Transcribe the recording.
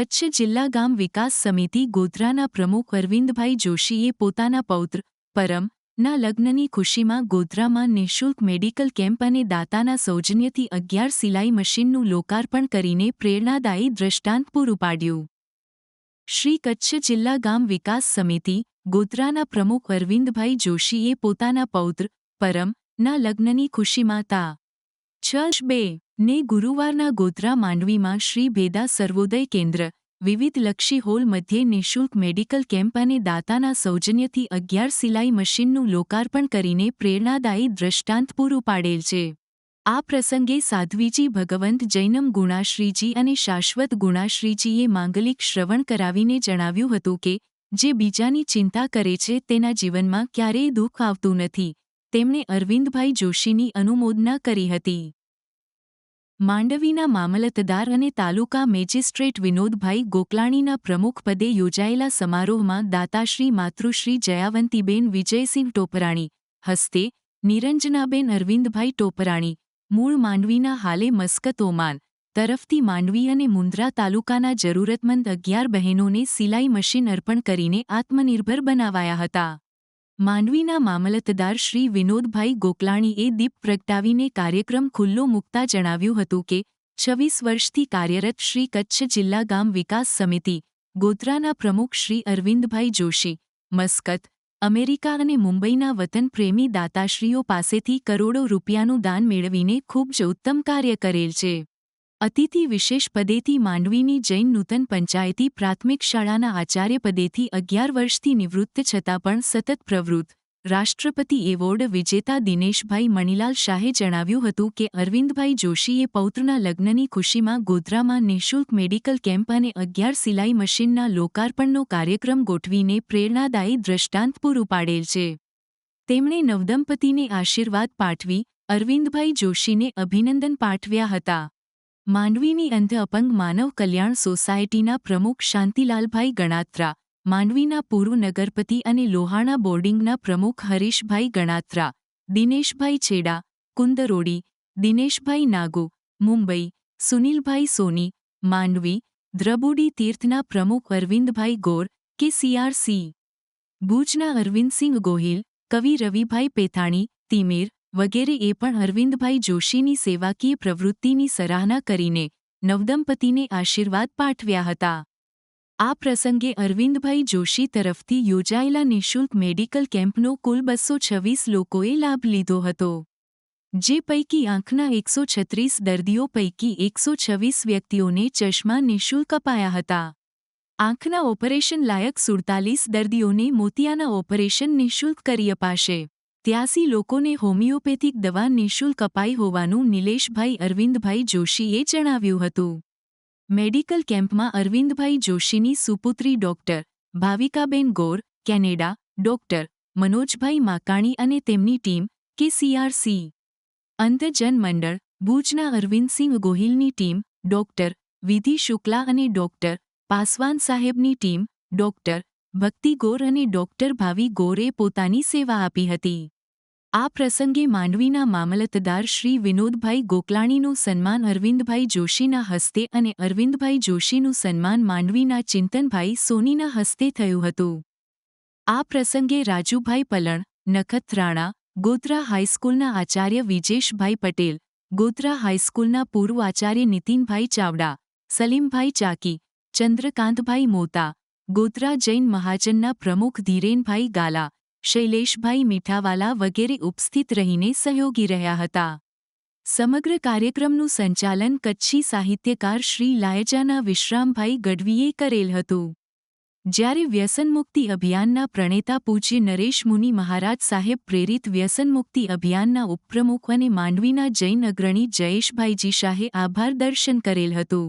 કચ્છ જિલ્લા ગામ વિકાસ સમિતિ ગોધરાના પ્રમુખ અરવિંદભાઈ જોશીએ પોતાના પૌત્ર પરમ ના લગ્નની ખુશીમાં ગોધરામાં નિઃશુલ્ક મેડિકલ કેમ્પ અને દાતાના સૌજન્યથી અગિયાર સિલાઈ મશીનનું લોકાર્પણ કરીને પ્રેરણાદાયી દ્રષ્ટાંત પૂરું પાડ્યું. શ્રી કચ્છ જિલ્લા ગામ વિકાસ સમિતિ ગોધરાના પ્રમુખ અરવિંદભાઈ જોશીએ પોતાના પૌત્ર પરમ ના લગ્નની ખુશીમાં તા છ બે ને ગુરુવારના ગોધરા માંડવીમાં શ્રી ભેદા સર્વોદય કેન્દ્ર, વિવિધ લક્ષી હોલ મધ્યે નિઃશુલ્ક મેડિકલ કેમ્પ અને દાતાના સૌજન્યથી અગિયાર સિલાઈ મશીનનું લોકાર્પણ કરીને પ્રેરણાદાયી દ્રષ્ટાંત પૂરું પાડેલ છે. આ પ્રસંગે સાધ્વીજી ભગવંત જૈનમ ગુણાશ્રીજી અને શાશ્વત ગુણાશ્રીજીએ માંગલિક શ્રવણ કરાવીને જણાવ્યું હતું કે, જે બીજાની ચિંતા કરે છે તેના જીવનમાં ક્યારેય દુઃખ આવતું નથી. તેમણે અરવિંદભાઈ જોશીની અનુમોદના કરી હતી. માંડવીના મામલતદાર અને તાલુકા મેજિસ્ટ્રેટ વિનોદભાઈ ગોકલાણીના પ્રમુખપદે યોજાયેલા સમારોહમાં દાતાશ્રી માતૃશ્રી જયાવંતીબેન વિજયસિંહ ટોપરાણી, હસ્તે નિરંજનાબેન અરવિંદભાઈ ટોપરાણી, મૂળ માંડવીના હાલે મસ્કત ઓમાન, તરફથી માંડવી અને મુન્દ્રા તાલુકાના જરૂરતમંદ અગિયાર બહેનોને સિલાઈ મશીન અર્પણ કરીને આત્મનિર્ભર બનાવાયા હતા. માંડવીના મામલતદાર શ્રી વિનોદભાઈ ગોકલાણીએ દીપ પ્રગટાવીને કાર્યક્રમ ખુલ્લો મૂકતા જણાવ્યું હતું કે, છવ્વીસ વર્ષથી કાર્યરત શ્રી કચ્છ જિલ્લા ગામ વિકાસ સમિતિ, ગોધરાના પ્રમુખ શ્રી અરવિંદભાઈ જોશી, મસ્કત, અમેરિકા અને મુંબઈના વતન પ્રેમી દાતાશ્રીઓ પાસેથી કરોડો રૂપિયાનું દાન મેળવીને ખૂબ જ ઉત્તમ કાર્ય કરેલ છે. અતિથિ વિશેષ પદેથી માંડવીની જૈન નૂતન પંચાયતી પ્રાથમિક શાળાના આચાર્ય પદેથી અગિયાર વર્ષથી નિવૃત્ત છતાં પણ સતત પ્રવૃત્ત. રાષ્ટ્રપતિ એવોર્ડ વિજેતા દિનેશભાઈ મણિલાલ શાહે જણાવ્યું હતું કે અરવિંદભાઈ જોશીએ પૌત્રના લગ્નની ખુશીમાં ગોધરામાં નિઃશુલ્ક મેડિકલ કેમ્પ અને અગિયાર સિલાઈ મશીનના લોકાર્પણનો કાર્યક્રમ ગોઠવીને પ્રેરણાદાયી દ્રષ્ટાંત પૂરું પાડેલ છે. તેમણે નવદંપતીને આશીર્વાદ પાઠવી અરવિંદભાઈ જોશીને અભિનંદન પાઠવ્યા હતા. માંડવીની અંધ અપંગ માનવ કલ્યાણ સોસાયટીના પ્રમુખ શાંતિલાલભાઈ ગણાત્રા, માંડવીના પૂર્વ નગરપતિ અને લોહાણા બોર્ડિંગના પ્રમુખ હરીશભાઈ ગણાત્રા, દિનેશભાઈ છેડા, કુંદરોડી, દિનેશભાઈ નાગુ, મુંબઈ, સુનિલભાઈ સોની, માંડવી, દ્રબુડી તીર્થના પ્રમુખ અરવિંદભાઈ ગોર કે સીઆરસી ભુજના અરવિંદસિંહ ગોહિલ, કવિ રવિભાઈ પેથાણી, તિમીર વગેરેએ પણ અરવિંદભાઈ જોશીની સેવાકીય પ્રવૃત્તિની સરાહના કરીને નવદંપતીને આશીર્વાદ પાઠવ્યા હતા. આ પ્રસંગે અરવિંદભાઈ જોશી તરફથી યોજાયેલા નિઃશુલ્ક મેડિકલ કેમ્પનો કુલ બસો છવ્વીસ લોકોએ લાભ લીધો હતો, જે પૈકી આંખના એકસો છત્રીસ દર્દીઓ પૈકી એકસો છવ્વીસ વ્યક્તિઓને ચશ્મા નિઃશુલ્ક અપાયા હતા. આંખના ઓપરેશન લાયક સુડતાલીસ દર્દીઓને મોતિયાના ઓપરેશન નિઃશુલ્ક કરી અપાશે. ત્યાસી લોકોને હોમિયોપેથિક દવા નિઃશુલ્ક અપાઈ હોવાનું નિલેશભાઈ અરવિંદભાઈ જોશીએ જણાવ્યું હતું. મેડિકલ કેમ્પમાં અરવિંદભાઈ જોશીની સુપુત્રી doctor, Bhavikaben Gor, Canada, doctor, Manojbhai Makani અને તેમની ટીમ કે સીઆરસી અંધજન મંડળ, ભુજના અરવિંદસિંહ ગોહિલની ટીમ, ડોક્ટર, વિધિ શુક્લા અને ડોક્ટર, પાસવાન સાહેબની ટીમ, ડોક્ટર ભક્તિ ગોર અને ડોક્ટર ભાવી ગોરે પોતાની સેવા આપી હતી. આ પ્રસંગે માંડવીના મામલતદાર શ્રી વિનોદભાઈ ગોકલાણીનું સન્માન અરવિંદભાઈ જોશીના હસ્તે અને અરવિંદભાઈ જોશીનું સન્માન માંડવીના ચિંતનભાઈ સોનીના હસ્તે થયું હતું. આ પ્રસંગે રાજુભાઈ પલણ, નખત્રાણા, ગોધરા હાઈસ્કૂલના આચાર્ય વિજેશભાઈ પટેલ, ગોધરા હાઈસ્કૂલના પૂર્વ આચાર્ય નીતિનભાઈ ચાવડા, સલીમભાઈ ચાકી, ચંદ્રકાંતભાઈ મોતા ગોધરા જૈન મહાજનના પ્રમુખ ધીરેનભાઈ ગાલા, શૈલેષભાઈ મીઠાવાલા વગેરે ઉપસ્થિત રહીને સહયોગી રહ્યા હતા. સમગ્ર કાર્યક્રમનું સંચાલન કચ્છી સાહિત્યકાર શ્રી લાયજાના વિશ્રામભાઈ ગઢવીએ કરેલ હતું. જ્યારે વ્યસનમુક્તિ અભિયાનના પ્રણેતા પૂજ્ય નરેશ મુનિ મહારાજ સાહેબ પ્રેરિત વ્યસનમુક્તિ અભિયાનના ઉપપ્રમુખ અને માંડવીના જૈન અગ્રણી જયેશભાઈજી શાહે આભાર દર્શન કરેલ હતું.